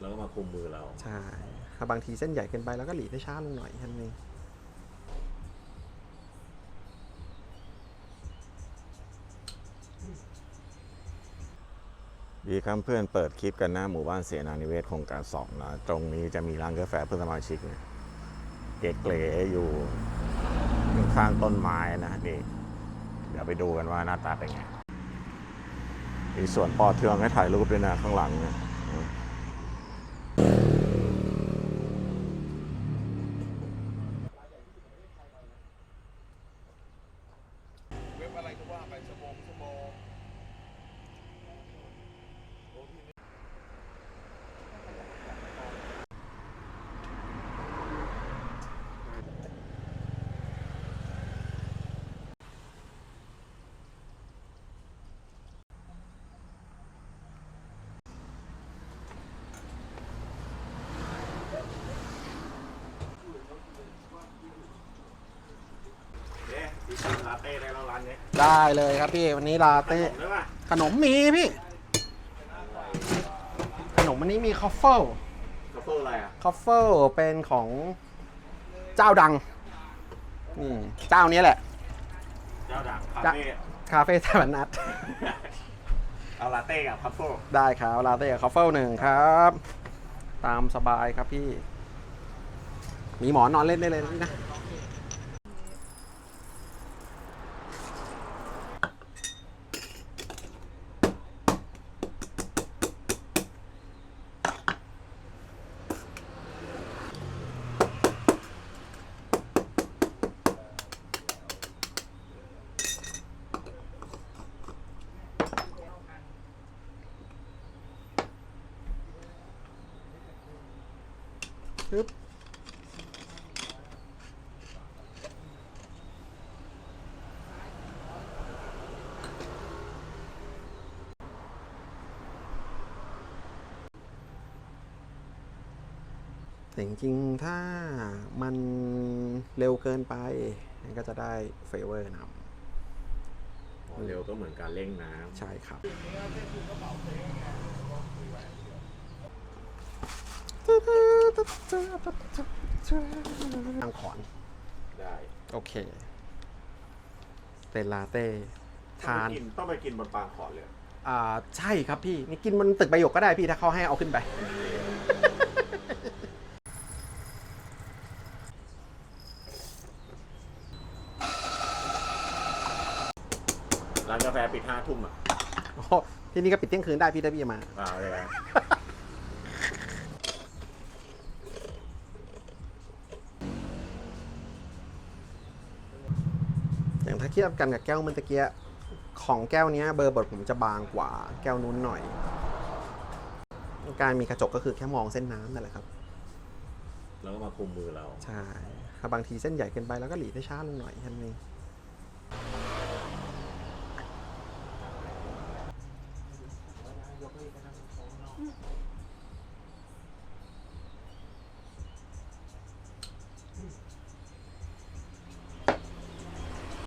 แล้วก็มาคุมมือเรา ใช่ถ้าบางทีเส้นใหญ่เกินไปแล้วก็หลีดให้ช้าลงหน่อยแค่นั้นเองดีครับเพื่อนเปิดคลิปกันหน้าหมู่บ้านเสนานิเวศโครงการสองนะตรงนี้จะมีร้านกาแฟเพื่อสมาชิกเนี่ยเก๋ๆอยู่ข้างต้นไม้นะนี่เดี๋ยวไปดูกันว่าหน้าตาเป็นไงมีส่วนปอเทืองให้ถ่ายรูปด้วยนะข้างหลังเนี่ยอืม เว็บอะไรก็ว่าไปชั่วโมงชั่วโมง เอ๊ะดิ ลาเต้ได้แล้วร้านนี้ได้เลยครับพี่วันนี้ลาเต้ได้ป่ะขนมมีพี่ ขนมวันนี้มีคอฟเฟิลกาแฟอะไรอะคอฟเฟิลเป็นของเจ้าดังนี่เจ้านี้แหละ เจ้าดังคาจ้ะเฟ่คาเฟ่ไต้หวันนัดเอาลาเต้กับคัฟเฟิลได้ครับลาเต้กับคอฟเฟิลหนึ่งครับ ตามสบายครับพี่ มีหมอนนอนเล่นได้เลยนะ ปึ๊บแต่จริงๆถ้ามันเร็วเกินไปมันก็จะได้เฟเวอร์นเร็วก็เหมือนการเร่งน้ำใช่ครับ ทางขอนำได้โอเคเป็นลาเต้ ทาน ต้องไปกินต้องไปกินบนปางขอนเลยอ่า ใช่ครับพี่ นี่กินบนตึกประโยคก็ได้พี่ถ้าเขาให้เอาขึ้นไป ร้านกาแฟปิดห้าทุ่มอะโอ้โหที่นี่ก็ปิดเที่ยงคืนได้พี่ถ้าพี่จะมา อ่าเลยนะ อย่างถ้าเทียบกันกับแก้วเมื่อตะเกียของแก้วเนี้ยเบอร์บทผมจะบางกว่าแก้วนู้นหน่อย การมีกระจกก็คือแค่มองเส้นน้ำนั่นแหละครับ แล้วก็มาคุมมือเรา ใช่ถ้าบางทีเส้นใหญ่เกินไปแล้วก็หลีดให้ช้าลงหน่อยแค่นั้